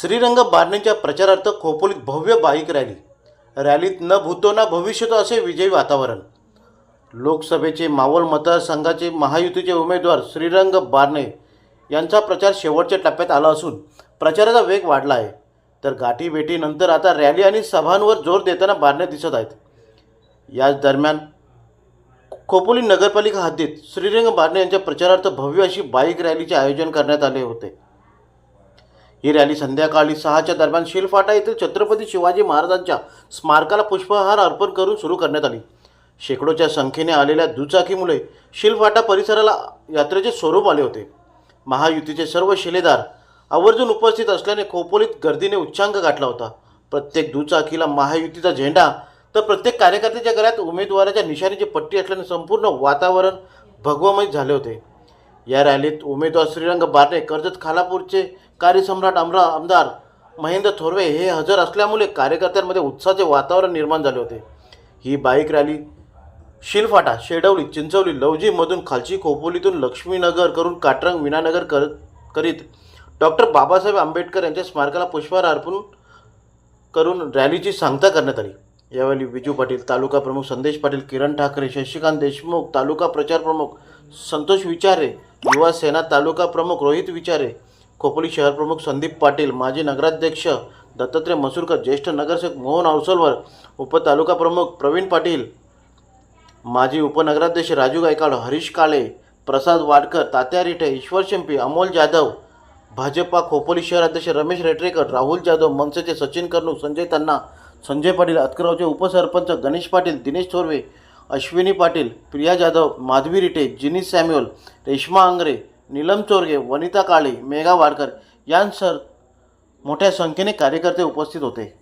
श्रीरंग बारणेच्या प्रचारार्थ खोपोलीत भव्य bike rally. रॅलीत न भूतो ना भविष्यतो असे विजयी वातावरण. लोकसभेचे मावळ मतदारसंघाचे महायुतीचे उमेदवार श्रीरंग बारणे यांचा प्रचार शेवटच्या टप्प्यात आला असून प्रचाराचा वेग वाढला आहे. तर गाठीभेटीनंतर आता रॅली आणि सभांवर जोर देताना बारणे दिसत आहेत. याच दरम्यान खोपोली नगरपालिका हद्दीत श्रीरंग बारणे यांच्या प्रचारार्थ भव्य अशी बाईक रॅलीचे आयोजन करण्यात आले होते. ही रॅली संध्याकाळी सहाच्या दरम्यान शिलफाटा येथील छत्रपती शिवाजी महाराजांच्या स्मारकाला पुष्पहार अर्पण करून सुरू करण्यात आली. शेकडोच्या संख्येने आलेल्या दुचाकीमुळे शिलफाटा परिसराला यात्रेचे स्वरूप आले होते. महायुतीचे सर्व शिलेदार आवर्जून उपस्थित असल्याने खोपोलीत गर्दीने उच्चांक गाठला होता. प्रत्येक दुचाकीला महायुतीचा झेंडा तर प्रत्येक कार्यकर्त्याच्या गळ्यात उमेदवाराच्या निशाणीची पट्टी असल्याने संपूर्ण वातावरण भगवमय झाले होते. या रॅलीत उमेदवार श्रीरंग बारणे कर्जत खालापूरचे कार्यसम्राट अमरा आमदार महेंद्र थोरवे हे हजर असल्यामुळे कार्यकर्त्यांमध्ये उत्साहाचे वातावरण निर्माण झाले होते. ही बाईक रॅली शिलफाटा शेडवली चिंचवली लवजीमधून खालची खोपोलीतून लक्ष्मीनगर करून काटरंग विनानगर कर करीत डॉक्टर बाबासाहेब आंबेडकर यांच्या स्मारकाला पुष्पहार अर्पण करून रॅलीची सांगता करण्यात आली. यावेळी विजू पाटील तालुका प्रमुख संदेश पाटील किरण ठाकरे शशिकांत देशमुख तालुका प्रचार प्रमुख संतोष विचारे युवा सेना तालुका प्रमुख रोहित विचारे खोपोली शहर प्रमुख संदीप पाटील माजी नगराध्यक्ष दत्तात्रय मसूरकर ज्येष्ठ नगरसेवक मोहन अवसलवर उपतालुका प्रमुख प्रवीण पाटील माजी उपनगराध्यक्ष राजू गायकवाड हरीश काळे प्रसाद वाडकर तात्या रिठे ईश्वर शिंपी अमोल जाधव भाजपा खोपोली शहर अध्यक्ष रमेश रेटरेकर राहुल जाधव मनसेचे सचिन कर्णू संजय तन्ना संजय पाटील अतकरावचे उपसरपंच गणेश पाटील दिनेश थोरवे अश्विनी पाटील प्रिया जाधव माधवी रिटे जिनी सॅम्युअल रेश्मा आंग्रे नीलम चोरगे वनिता काळे मेघा वाडकर यांसह मोठ्या संख्येने कार्यकर्ते उपस्थित होते.